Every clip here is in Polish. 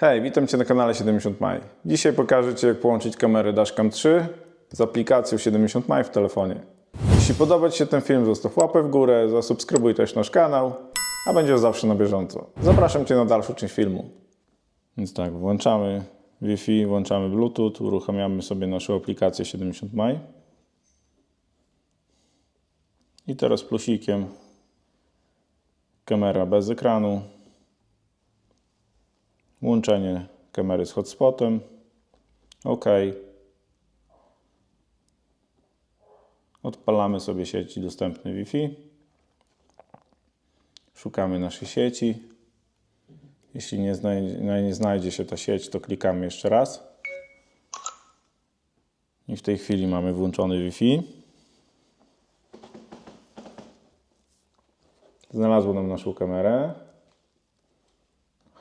Hej, witam Cię na kanale 70 Maj. Dzisiaj pokażę Ci, jak połączyć kamerę Dashcam 3 z aplikacją 70 Maj w telefonie. Jeśli podoba Ci się ten film, zostaw łapę w górę, zasubskrybuj też nasz kanał, a będziesz zawsze na bieżąco. Zapraszam Cię na dalszą część filmu. Więc tak, włączamy Wi-Fi, włączamy Bluetooth, uruchamiamy sobie naszą aplikację 70 Maj. I teraz plusikiem kamera bez ekranu, Łączenie kamery z hotspotem. OK. Odpalamy sobie sieci dostępne Wi-Fi. Szukamy naszej sieci. Jeśli nie znajdzie, nie znajdzie się ta sieć, to klikamy jeszcze raz. I w tej chwili mamy włączony Wi-Fi. Znalazło nam naszą kamerę.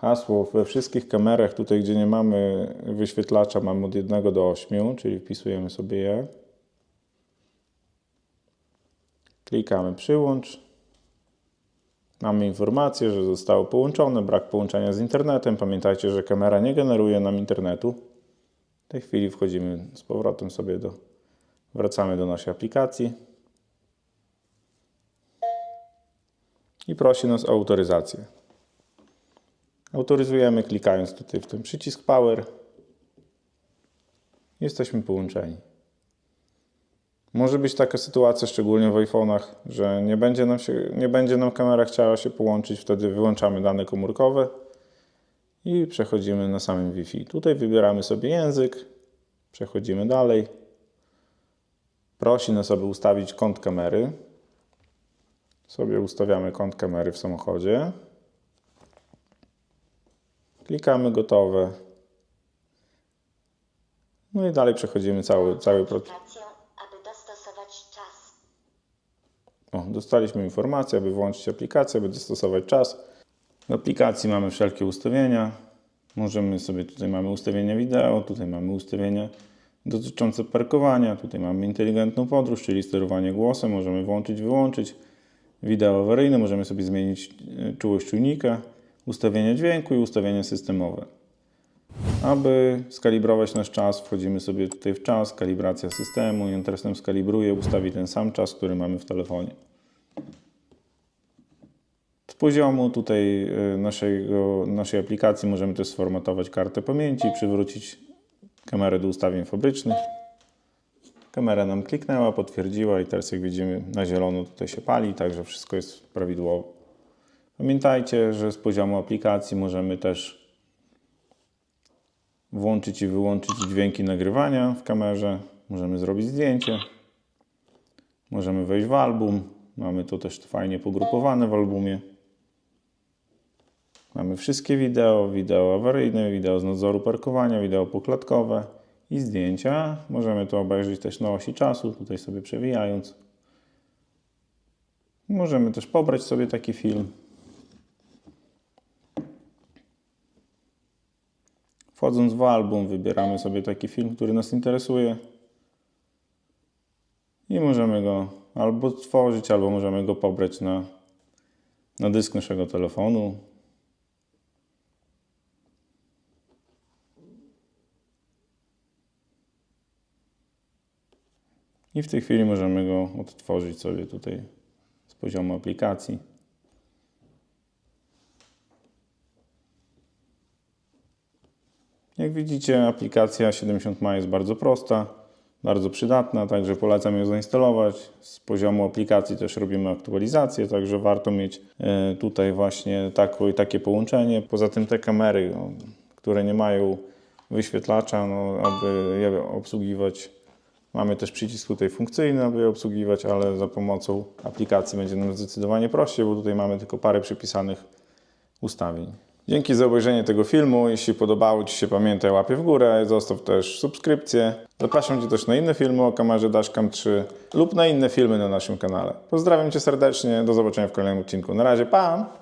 Hasło we wszystkich kamerach, tutaj gdzie nie mamy wyświetlacza, mamy od 1 do 8, czyli wpisujemy sobie je. Klikamy przyłącz. Mamy informację, że zostało połączone, brak połączenia z internetem. Pamiętajcie, że kamera nie generuje nam internetu. W tej chwili wchodzimy z powrotem sobie do, wracamy do naszej aplikacji. I prosi nas o autoryzację. Autoryzujemy klikając tutaj w ten przycisk Power. Jesteśmy połączeni. Może być taka sytuacja, szczególnie w iPhone'ach, że nie będzie, nam się, nie będzie nam kamera chciała się połączyć, wtedy wyłączamy dane komórkowe i przechodzimy na samym Wi-Fi. Tutaj wybieramy sobie język, przechodzimy dalej. Prosi nas, aby ustawić kąt kamery. Sobie ustawiamy kąt kamery w samochodzie. Klikamy gotowe. No i dalej przechodzimy cały, cały proces. O, dostaliśmy informację, aby włączyć aplikację, aby dostosować czas. W aplikacji mamy wszelkie ustawienia. Możemy sobie, tutaj mamy ustawienia wideo, tutaj mamy ustawienia dotyczące parkowania, tutaj mamy inteligentną podróż, czyli sterowanie głosem, możemy włączyć, wyłączyć. Wideo awaryjne, możemy sobie zmienić e, czułość czujnika, ustawienia dźwięku i ustawienia systemowe. Aby skalibrować nasz czas, wchodzimy sobie tutaj w czas, kalibracja systemu i nam skalibruje, ustawi ten sam czas, który mamy w telefonie. Z poziomu tutaj y, naszego, naszej aplikacji możemy też sformatować kartę pamięci, przywrócić kamerę do ustawień fabrycznych. Kamera nam kliknęła, potwierdziła i teraz jak widzimy na zielono tutaj się pali, także wszystko jest prawidłowo. Pamiętajcie, że z poziomu aplikacji możemy też włączyć i wyłączyć dźwięki nagrywania w kamerze. Możemy zrobić zdjęcie. Możemy wejść w album. Mamy to też fajnie pogrupowane w albumie. Mamy wszystkie wideo, wideo awaryjne, wideo z nadzoru parkowania, wideo poklatkowe i zdjęcia. Możemy to obejrzeć też na osi czasu, tutaj sobie przewijając. Możemy też pobrać sobie taki film. Wchodząc w album, wybieramy sobie taki film, który nas interesuje i możemy go albo stworzyć, albo możemy go pobrać na, na dysk naszego telefonu. I w tej chwili możemy go odtworzyć sobie tutaj z poziomu aplikacji. Jak widzicie, aplikacja 70 Ma jest bardzo prosta, bardzo przydatna, także polecam ją zainstalować. Z poziomu aplikacji też robimy aktualizację, także warto mieć e, tutaj właśnie takie, połączenie. Poza tym te kamery, które nie mają wyświetlacza, no, aby je obsługiwać, mamy też przycisk tutaj funkcyjny, aby je obsługiwać, ale za pomocą aplikacji będzie nam zdecydowanie prościej, bo tutaj mamy tylko parę przypisanych ustawień. Dzięki za obejrzenie tego filmu. Jeśli podobało Ci się, pamiętaj łapie w górę, zostaw też subskrypcję. Zapraszam Cię też na inne filmy o kamerze Dashcam 3 lub na inne filmy na naszym kanale. Pozdrawiam Cię serdecznie, do zobaczenia w kolejnym odcinku. Na razie, pa!